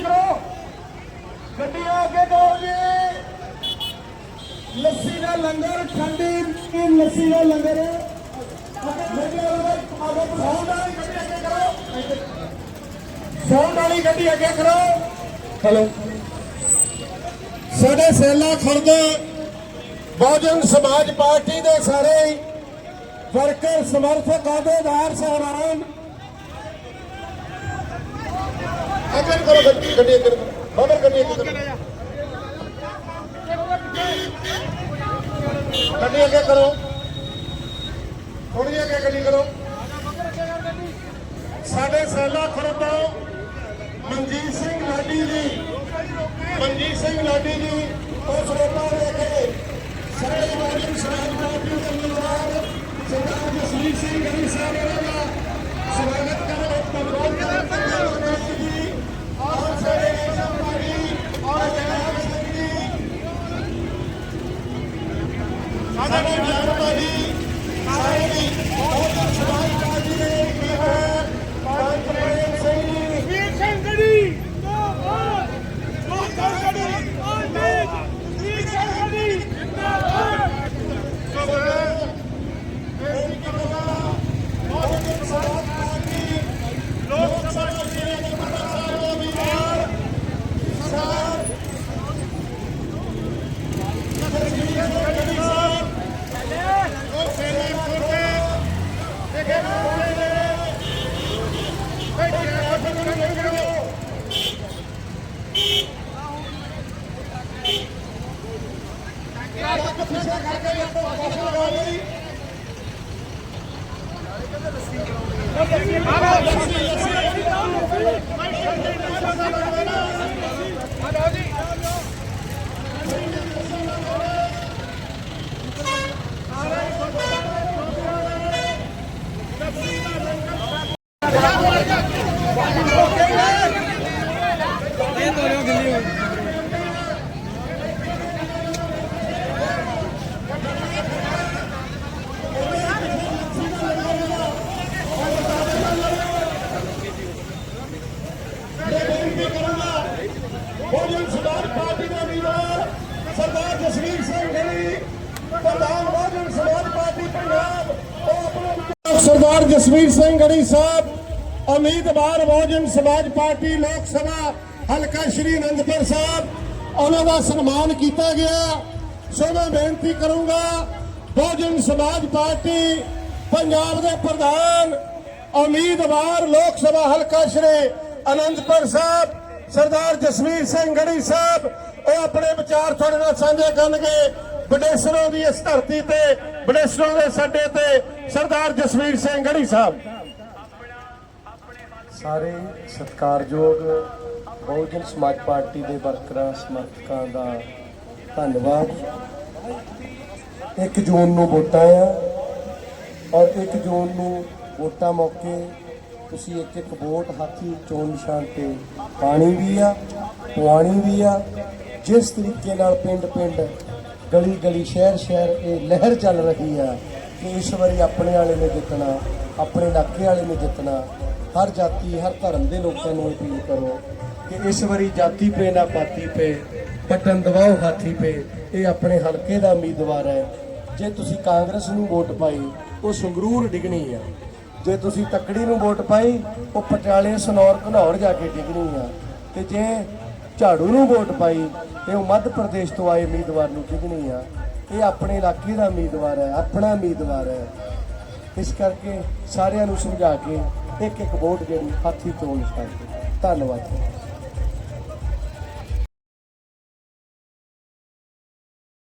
ਕਰੋ ਵਾਲੀ ਗੱਡੀ ਅੱਗੇ ਕਰੋ ਸਾਡੇ ਸੈਲਾ ਖੜਦੇ ਬਹੁਜਨ ਸਮਾਜ ਪਾਰਟੀ ਦੇ ਸਾਰੇ ਵਰਕਰ ਸਮਰਥਕ ਆਦੇਦਾਰ ਸਹਿਬਾਨ ਅੱਗੇ ਕਰੋ ਗੱਡੀ ਗੱਡੀ ਅੱਗੇ ਗੱਡੀ ਅੱਗੇ ਗੱਡੀ ਅੱਗੇ ਕਰੋ। ਥੋੜੀ ਅੱਗੇ ਗੱਡੀ ਕਰੋ। ਸਾਡੇ ਸੈਲਾ ਖੁਰਦ ਤੋਂ ਮਨਜੀਤ ਸਿੰਘ ਲਾਡੀ ਜੀ। ਮਨਜੀਤ ਸਿੰਘ ਲਾਡੀ ਜੀ, ਉਹ ਰੋਪਾ ਦੇ ਕੇ ਸਾਡੇ ਵਾਲੀ ਸਮਾਜ ਪਾਰਟੀ ਦੇ ਉਮੀਦਵਾਰ ਸਰਦਾਰ ਜਸਵੀਰ ਸਿੰਘ ਗਰੀ ਸਾਹਿਬ ਇਹਨਾਂ ਦਾ ਸਵਾਗਤ ਕਰੋ ਧੰਨਵਾਦ ਕਰਦੇ ਹਾਂ ਜੀ ਔਰ ਸਾਡੇ ਸਮਾਜੀ ਔਰ ਜਨਾਬ ਸਿੰਘ ਜੀ ਸਾਡੇ ਜਨਾਬ ਜੀ ਸਾਰੇ ਜੀ ਬਹੁਤ ਸਮਾਜ ਪਾਰਟੀ ਦੇ ਉਮੀਦਵਾਰ ਪੰਜ ਪ੍ਰੇਮ ਸਿੰਘ ਜੀ ਵੀਰ ਸਿੰਘ ਗੜੀ ਜਿੰਦਾਬਾਦ ਲੋਕਾਂ ਗੜੀ ਆਮੀਨ ਵੀਰ ਸਿੰਘ ਗੜੀ ਜਿੰਦਾਬਾਦ ਲੋਕ ਸਭਾ ਦੇ ਨੰਬਰ ਉਮੀਦਵਾਰ ਸਰ ਪਿੱਛੇ ਕਰਕੇ ਇਹ ਤੋਂ ਫਸਲ ਲਗਾ ਲਈ ਬੇਨਤੀ ਕਰੂੰਗਾ ਬਹੁਜਨ ਸਮਾਜ ਪਾਰਟੀ ਦੇ ਉਮੀਦਵਾਰ ਸਰਦਾਰ ਜਸਵੀਰ ਸਿੰਘ ਗੜੀ ਪ੍ਰਧਾਨ ਬਹੁਜਨ ਸਮਾਜ ਪਾਰਟੀ ਪੰਜਾਬ, ਉਹ ਆਪਣੇ ਸਰਦਾਰ ਜਸਵੀਰ ਸਿੰਘ ਗੜੀ ਸਾਹਿਬ, ਉਮੀਦਵਾਰ ਬਹੁਜਨ ਸਮਾਜ ਪਾਰਟੀ ਲੋਕ ਸਭਾ, ਹਲਕਾ ਸ਼੍ਰੀ ਅਨੰਦਪੁਰ ਸਾਹਿਬ, ਉਹਨਾਂ ਦਾ ਸਨਮਾਨ ਕੀਤਾ ਗਿਆ। ਸੋ ਮੈਂ ਬੇਨਤੀ ਕਰੂੰਗਾ, ਬਹੁਜਨ ਸਮਾਜ ਪਾਰਟੀ ਪੰਜਾਬ ਦੇ ਪ੍ਰਧਾਨ, ਉਮੀਦਵਾਰ ਲੋਕ ਸਭਾ ਹਲਕਾ ਸ਼੍ਰੀ ਅਨੰਦਪੁਰ ਸਾਹਿਬ, ਸਰਦਾਰ ਜਸਵੀਰ ਸਿੰਘ ਗੜੀ ਸਾਹਿਬ ਉਹ ਆਪਣੇ ਵਿਚਾਰ ਤੁਹਾਡੇ ਨਾਲ ਸਾਂਝੇ ਕਰਨਗੇ। ਬਡੇਸਰੋਂ ਦੀ ਇਸ ਧਰਤੀ ਤੇ ਬਡੇਸਰੋਂ ਦੇ ਸੱਡੇ ਤੇ, ਸਰਦਾਰ ਜਸਵੀਰ ਸਿੰਘ ਗੜੀ ਸਾਹਿਬ। ਸਾਰੇ ਸਤਿਕਾਰਯੋਗ ਬਹੁਜਨ ਸਮਾਜ ਪਾਰਟੀ ਦੇ ਵਰਕਰਾਂ, ਸਮਰਥਕਾਂ ਦਾ ਧੰਨਵਾਦ। 1 ਜੂਨ ਨੂੰ ਵੋਟਾਂ ਆ ਔਰ 1 ਜੂਨ ਨੂੰ ਵੋਟਾਂ ਮੌਕੇ ਤੁਸੀਂ ਇੱਕ ਇੱਕ ਵੋਟ ਹਾਥੀ ਚੋਣ ਨਿਸ਼ਾਨ ਤੇ ਪਾਣੀ ਵੀ ਆ ਪਵਾਣੀ ਵੀ ਆ। ਜਿਸ ਤਰੀਕੇ ਨਾਲ ਪਿੰਡ ਪਿੰਡ, ਗਲੀ ਗਲੀ, ਸ਼ਹਿਰ ਸ਼ਹਿਰ ਇਹ ਲਹਿਰ ਚੱਲ ਰਹੀ ਆ ਕਿ ਇਸ ਵਾਰੀ ਆਪਣੇ ਵਾਲੇ ਨੇ ਜਿੱਤਣਾ, ਆਪਣੇ ਇਲਾਕੇ ਵਾਲੇ ਨੇ ਜਿੱਤਣਾ। ਹਰ ਜਾਤੀ, ਹਰ ਧਰਮ ਦੇ ਲੋਕਾਂ ਨੂੰ ਅਪੀਲ ਕਰੋ ਕਿ ਇਸ ਵਾਰੀ ਜਾਤੀ ਪੇ ਨਾ ਪਾਤੀ ਪੇ, ਬਟਨ ਦਬਾਓ ਹਾਥੀ ਪੇ, ਇਹ ਆਪਣੇ ਹਲਕੇ ਦਾ ਉਮੀਦਵਾਰ ਹੈ। ਜੇ ਤੁਸੀਂ ਕਾਂਗਰਸ ਨੂੰ ਵੋਟ ਪਾਈ, ਉਹ ਸੰਗਰੂਰ ਡਿਗਣੀ ਆ। ਜੇ ਤੁਸੀਂ ਤੱਕੜੀ ਨੂੰ ਵੋਟ ਪਾਈ, ਉਹ ਪਟਿਆਲੇ, ਸਨੌਰ, ਘਨੌਰ ਜਾ ਕੇ ਡਿਗਣੀ ਆ। ਤੇ ਜੇ ਝਾੜੂ ਨੂੰ ਵੋਟ ਪਾਈ ਤੇ ਉਹ ਮੱਧ ਪ੍ਰਦੇਸ਼ ਤੋਂ ਆਏ ਉਮੀਦਵਾਰ ਨੂੰ ਡਿਗਣੀ ਆ। ਇਹ ਆਪਣੇ ਇਲਾਕੇ ਦਾ ਉਮੀਦਵਾਰ ਹੈ, ਆਪਣਾ ਉਮੀਦਵਾਰ ਹੈ। ਇਸ ਕਰਕੇ ਸਾਰਿਆਂ ਨੂੰ ਸਮਝਾ ਕੇ ਇੱਕ ਇੱਕ ਵੋਟ ਜਿਹੜੀ ਹਾਥੀ ਚੋਣ ਨਿਸ਼ਾਨ ਧੰਨਵਾਦ।